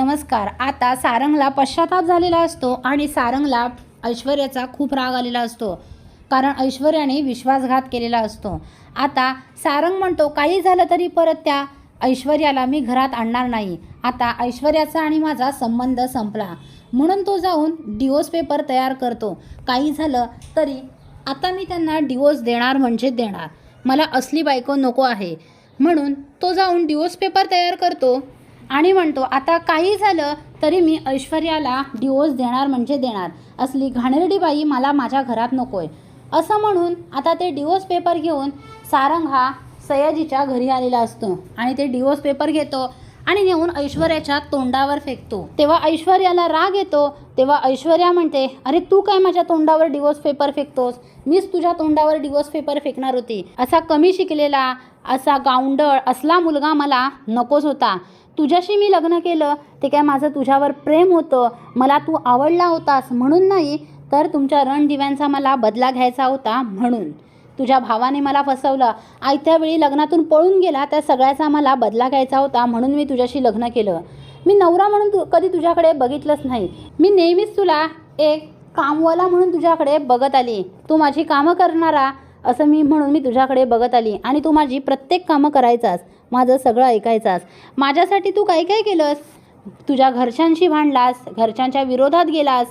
नमस्कार. आता सारंगला पश्चाताप झालेला असतो आणि सारंगला ऐश्वर्याचा खूप राग आलेला असतो. कारण ऐश्वर्याने विश्वासघात केलेला असतो. आता सारंग म्हणतो काही झालं तरी परत त्या ऐश्वर्याला मी घरात आणणार नाही. आता ऐश्वर्याचा आणि माझा संबंध संपला. म्हणून तो जाऊन डिवोर्स पेपर तयार करतो. काही झालं तरी आता मी त्यांना डिवोर्स देणार म्हणजे देणार. मला असली बायको नको आहे. म्हणून तो जाऊन डिवोर्स पेपर तयार करतो. आणि म्हणतो आता काही झालं तरी मी ऐश्वर्याला डिवोर्स देणार म्हणजे देणार. असली घाणेरडी बाई मला माझ्या घरात नकोय. असं म्हणून आता ते डिवोर्स पेपर घेऊन सारंग हा सयाजीच्या घरी आलेला असतो आणि ते डिवोर्स पेपर घेतो आणि नेऊन ऐश्वर्याच्या तोंडावर फेकतो. तेव्हा ऐश्वर्याला राग येतो तेव्हा ऐश्वर्या म्हणते अरे तू काय माझ्या तोंडावर डिवोर्स पेपर फेकतोस? मीच तुझ्या तोंडावर डिवोर्स पेपर फेकणार होती. असा कमी शिकलेला असा गावंडळ असला मुलगा मला नकोच होता. तुझ्याशी मी लग्न केलं ते काय माझं तुझ्यावर प्रेम होतं मला तू आवडला होतास म्हणून नाही तर तुमच्या रणदिव्यांचा मला बदला घ्यायचा होता म्हणून. तुझ्या भावाने मला फसवलं. आयत्या वेळी लग्नातून पळून गेला त्या सगळ्याचा मला बदला घ्यायचा होता म्हणून मी तुझ्याशी लग्न केलं. मी नवरा म्हणून तू कधी तुझ्याकडे बघितलंच नाही. मी नेहमीच तुला एक कामवाला म्हणून तुझ्याकडे बघत आली. तू माझी कामं करणारा असं मी म्हणून मी तुझ्याकडे बघत आली. आणि तू माझी प्रत्येक कामं करायचास. माझं सगळं ऐकायचास. माझ्यासाठी तू काय काय केलंस? तुझ्या घरच्यांशी भांडलास? घरच्यांच्या विरोधात गेलास?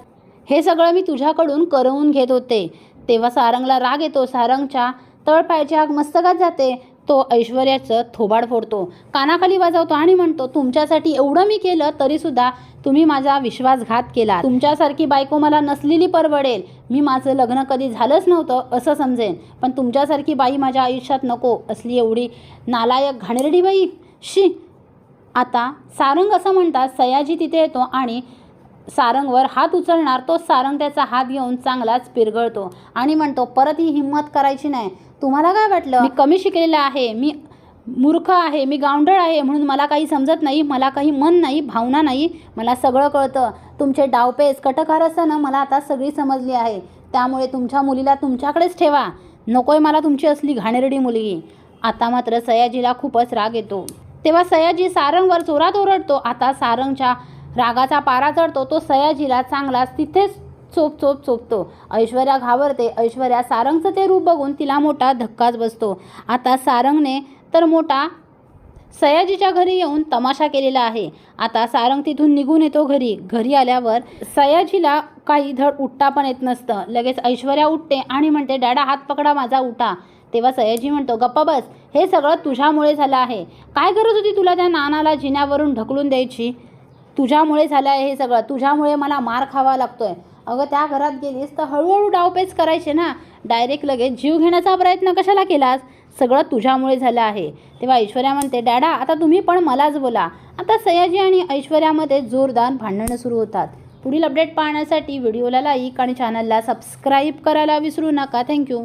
हे सगळं मी तुझ्याकडून करवून घेत होते. तेव्हा सारंगला राग येतो. सारंगच्या तळपायची आग मस्तकात जाते. तो ऐश्वर्याचं थोबाड फोडतो. कानाखाली वाजवतो आणि म्हणतो तुमच्यासाठी एवढं मी केलं तरीसुद्धा तुम्ही माझा विश्वासघात केला तुमच्यासारखी बायको मला नसलेली परवडेल. मी माझं लग्न कधी झालंच नव्हतं असं समजेन. पण तुमच्यासारखी बाई माझ्या आयुष्यात नको असली एवढी नालायक घाणेरडी बाई. शी. आता सारंग असं म्हणतात सयाजी तिथे येतो आणि सारंगवर हात उचलणार तो सारंग त्याचा हात घेऊन चांगलाच पिरगळतो आणि म्हणतो परत ही हिंमत करायची नाही. तुम्हाला काय वाटलं? मी कमी शिकलेला आहे मी मूर्ख आहे मी गावंढळ आहे म्हणून मला काही समजत नाही मला काही मन नाही भावना नाही मला सगळं कळतं. तुमचे डावपेच कटकार असताना मला आता सगळी समजली आहे. त्यामुळे तुमच्या मुलीला तुमच्याकडेच ठेवा. नकोय मला तुमची असली घाणेरडी मुलगी. आता मात्र सयाजीला खूपच राग येतो. तेव्हा सयाजी सारंगवर जोरात ओरडतो. आता सारंगच्या रागाचा पारा चढतो तो सयाजीला चांगलाच तिथेच चोप चोप चोपतो. ऐश्वर्या घाबरते ऐश्वर्या सारंगचं ते रूप बघून तिला मोठा धक्काच बसतो. आता सारंगने तर मोठा सयाजीच्या घरी येऊन तमाशा केलेला आहे. आता सारंग तिथून निघून येतो घरी. घरी आल्यावर सयाजीला काही धड उठता पण येत नसतं. लगेच ऐश्वर्या उठते आणि म्हणते डॅडा हात पकडा माझा उठा. तेव्हा सयाजी म्हणतो गप्पा बस. हे सगळं तुझ्यामुळे झालं आहे. काय गरज होती तुला त्या नानाला जिन्यावरून ढकलून द्यायची? तुझ्यामुळे झालं आहे हे सगळं. तुझ्यामुळे मला मार खावा लागतो आहे अगं त्या घरात गेलीस तर हळूहळू डावपेच करायचे ना. डायरेक्ट लगेच जीव घेण्याचा प्रयत्न कशाला केलास? सगळं तुझ्यामुळे झालं आहे. तेव्हा ऐश्वर्या म्हणते डॅडा आता तुम्ही पण मलाच बोला. आता सयाजी आणि ऐश्वर्यामध्ये जोरदार भांडणं सुरू होतात. पुढील अपडेट पाहण्यासाठी व्हिडिओला लाईक आणि चॅनलला सबस्क्राईब करायला विसरू नका. थँक्यू